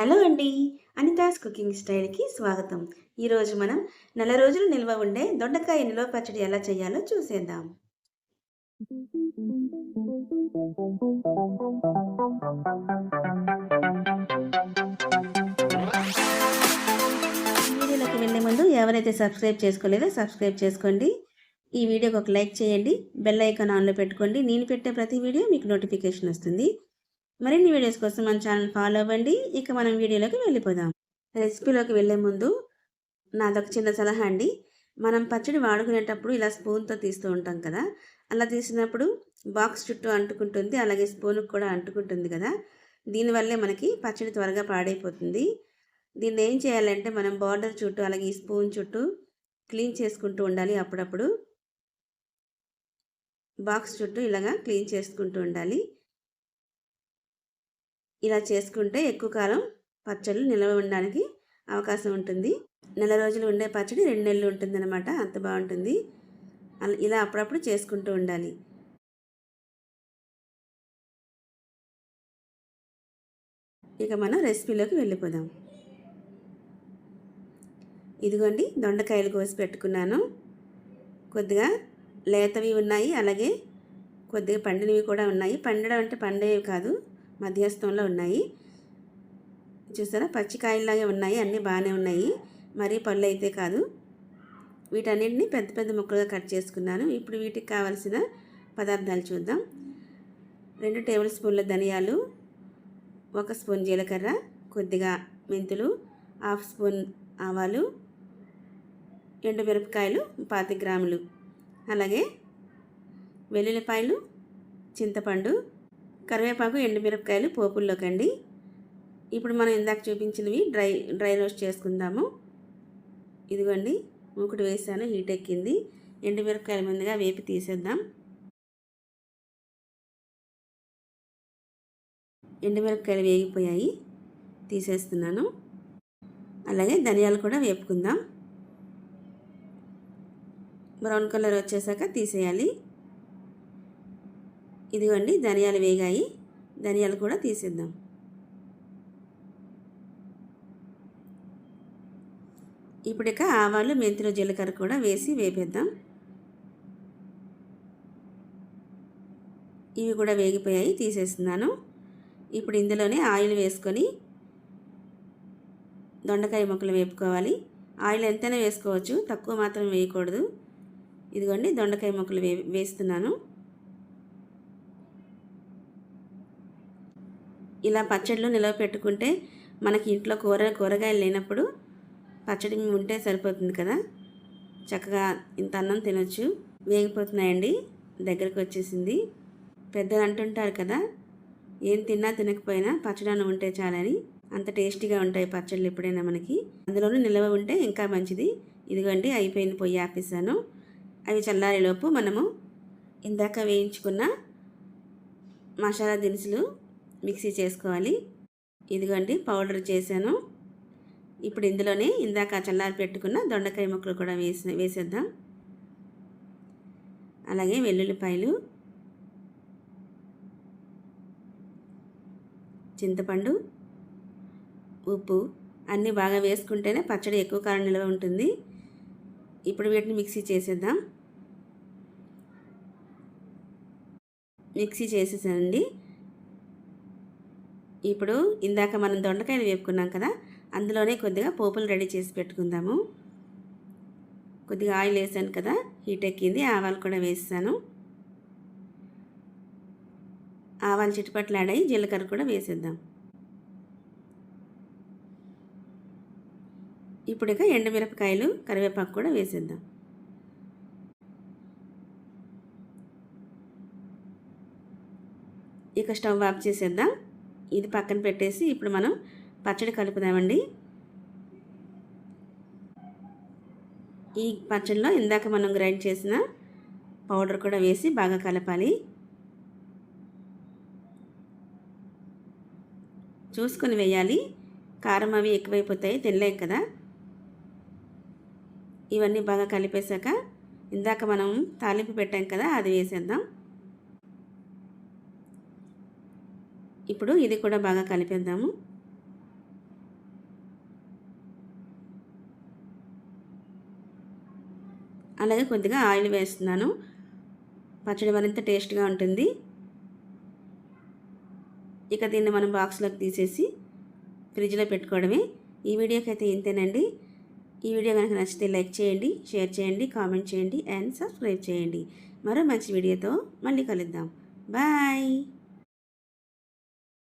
Hello అండి. Anita's cooking స్టైల్కి స్వాగతం. ఈరోజు మనం నెల రోజులు నిల్వ ఉండే దొండకాయ నిల్వ పచ్చడి ఎలా చేయాలో చూసేద్దాం. వీడియోలోకి వెళ్ళే ముందు ఎవరైతే సబ్స్క్రైబ్ చేసుకోలేదో సబ్స్క్రైబ్ చేసుకోండి. ఈ వీడియోకి ఒక లైక్ చేయండి. బెల్ ఐకాన్ ఆన్లో పెట్టుకోండి. నేను పెట్టే ప్రతి వీడియో మీకు నోటిఫికేషన్ వస్తుంది. మరిన్ని వీడియోస్ కోసం మన ఛానల్ ఫాలో అవ్వండి. ఇక మనం వీడియోలోకి వెళ్ళిపోదాం. రెసిపీలోకి వెళ్ళే ముందు నాదొక చిన్న సలహా అండి. మనం పచ్చడి వాడుకునేటప్పుడు ఇలా స్పూన్తో తీస్తూ ఉంటాం కదా. అలా తీసినప్పుడు బాక్స్ చుట్టూ అంటుకుంటుంది అలాగే స్పూన్కి కూడా అంటుకుంటుంది కదా. దీనివల్లే మనకి పచ్చడి త్వరగా పాడైపోతుంది. దీన్ని ఏం చేయాలంటే మనం బార్డర్ చుట్టూ అలాగే ఈ స్పూన్ చుట్టూ క్లీన్ చేసుకుంటూ ఉండాలి అప్పుడప్పుడు. బాక్స్ చుట్టూ ఇలాగా క్లీన్ చేసుకుంటూ ఉండాలి. ఇలా చేసుకుంటే ఎక్కువ కాలం పచ్చళ్ళు నిల్వ ఉండడానికి అవకాశం ఉంటుంది. నెల రోజులు ఉండే పచ్చడి రెండు నెలలు ఉంటుంది అనమాట అంత బాగుంటుంది. ఇలా అప్పుడప్పుడు చేసుకుంటూ ఉండాలి. ఇక మనం రెసిపీలోకి వెళ్ళిపోదాం. ఇదిగోండి దొండకాయలు కోసి పెట్టుకున్నాను. కొద్దిగా లేతవి ఉన్నాయి అలాగే కొద్దిగా పండినవి కూడా ఉన్నాయి. పండడం అంటే పండేవి కాదు మధ్యస్థంలో ఉన్నాయి. చూసారా పచ్చికాయల్లాగే ఉన్నాయి. అన్నీ బాగానే ఉన్నాయి. మరీ పళ్ళు అయితే కాదు. వీటన్నిటిని పెద్ద పెద్ద ముక్కలుగా కట్ చేసుకున్నాను. ఇప్పుడు వీటికి కావాల్సిన పదార్థాలు చూద్దాం. రెండు టేబుల్ స్పూన్ల ధనియాలు ఒక స్పూన్ జీలకర్ర కొద్దిగా మెంతులు హాఫ్ స్పూన్ ఆవాలు ఎండు మిరపకాయలు పాతి గ్రాములు. అలాగే వెల్లుల్లిపాయలు చింతపండు కరివేపాకు ఎండుమిరపకాయలు పోపుల్లోకండి. ఇప్పుడు మనం ఇందాక చూపించినవి డ్రై డ్రై రోస్ట్ చేసుకుందాము. ఇదిగోండి మూకుడు వేసాను హీట్ ఎక్కింది. ఎండుమిరపకాయల ముందుగా వేపి తీసేద్దాం. ఎండుమిరపకాయలు వేగిపోయాయి తీసేస్తున్నాను. అలాగే ధనియాలు కూడా వేపుకుందాం. బ్రౌన్ కలర్ వచ్చేసాక తీసేయాలి. ఇదిగోండి ధనియాలు వేగాయి. ధనియాలు కూడా తీసేద్దాం. ఇప్పుడు ఇక ఆవాలు మెంతులు జీలకర్ర కూడా వేసి వేపేద్దాం. ఇవి కూడా వేగిపోయాయి తీసేస్తున్నాను. ఇప్పుడు ఇందులోనే ఆయిల్ వేసుకొని దొండకాయ ముక్కలు వేపుకోవాలి. ఆయిల్ ఎంతైనా వేసుకోవచ్చు తక్కువ మాత్రం వేయకూడదు. ఇదిగోండి దొండకాయ ముక్కలు వే వేస్తున్నాను. ఇలా పచ్చడిలో నిలవ పెట్టుకుంటే మనకి ఇంట్లో కూర కూరగాయలు లేనప్పుడు పచ్చడి ఉంటే సరిపోతుంది కదా. చక్కగా ఇంత అన్నం తినొచ్చు. వేగిపోతున్నాయండి. దగ్గరకు వచ్చేసింది. పెద్దలు అంటుంటారు కదా ఏం తిన్నా తినకపోయినా పచ్చడి అన్నం ఉంటే చాలని. అంత టేస్టీగా ఉంటాయి పచ్చళ్ళు ఎప్పుడైనా మనకి. అందులోనూ నిల్వ ఉంటే ఇంకా మంచిది. ఇదిగోండి అయిపోయింది పొయ్యి ఆపేసాను అవి చల్లారేలోపు మనము ఇందాక వేయించుకున్న మసాలా దినుసులు మిక్సీ చేసుకోవాలి. ఇదిగోండి పౌడర్ చేశాను. ఇప్పుడు ఇందులోనే ఇందాక చల్లారి పెట్టుకున్న దొండకాయ ముక్కలు కూడా వేసి వేసేద్దాం. అలాగే వెల్లుల్లిపాయలు చింతపండు ఉప్పు అన్నీ బాగా వేసుకుంటేనే పచ్చడి ఎక్కువ కాలం నిల్వ ఉంటుంది. ఇప్పుడు వీటిని మిక్సీ చేసేద్దాం. మిక్సీ చేసేసానండి. ఇప్పుడు ఇందాక మనం దొండకాయలు వేపుకున్నాం కదా అందులోనే కొద్దిగా పోపులు రెడీ చేసి పెట్టుకుందాము. కొద్దిగా ఆయిల్ వేసాను కదా హీట్ ఎక్కింది ఆవాలు కూడా వేసాను. ఆవాలు చిటిపట్లాడాయి జీలకర్ర కూడా వేసేద్దాం. ఇప్పుడు ఇక ఎండుమిరపకాయలు కరివేపాకు కూడా వేసేద్దాం. ఇక స్టవ్ ఆఫ్ చేసేద్దాం. ఇది పక్కన పెట్టేసి ఇప్పుడు మనం పచ్చడి కలుపుదామండి. ఈ పచ్చడిలో ఇందాక మనం గ్రైండ్ చేసిన పౌడర్ కూడా వేసి బాగా కలపాలి. చూసుకొని వేయాలి. కారం అవి ఎక్కువైపోతాయి తినలేం కదా. ఇవన్నీ బాగా కలిపేశాక ఇందాక మనం తాలింపు పెట్టాం కదా అది వేసేద్దాం. ఇప్పుడు ఇది కూడా బాగా కలిపేద్దాము. అలాగే కొద్దిగా ఆయిల్ వేస్తున్నాను. పచ్చడి మరింత టేస్ట్గా ఉంటుంది. ఇక దీన్ని మనం బాక్స్లోకి తీసేసి ఫ్రిడ్జ్లో పెట్టుకోవడమే. ఈ వీడియోకి అయితే ఇంతేనండి. ఈ వీడియో కనుక నచ్చితే లైక్ చేయండి షేర్ చేయండి కామెంట్ చేయండి అండ్ సబ్స్క్రైబ్ చేయండి. మరో మంచి వీడియోతో మళ్ళీ కలుద్దాం. బాయ్!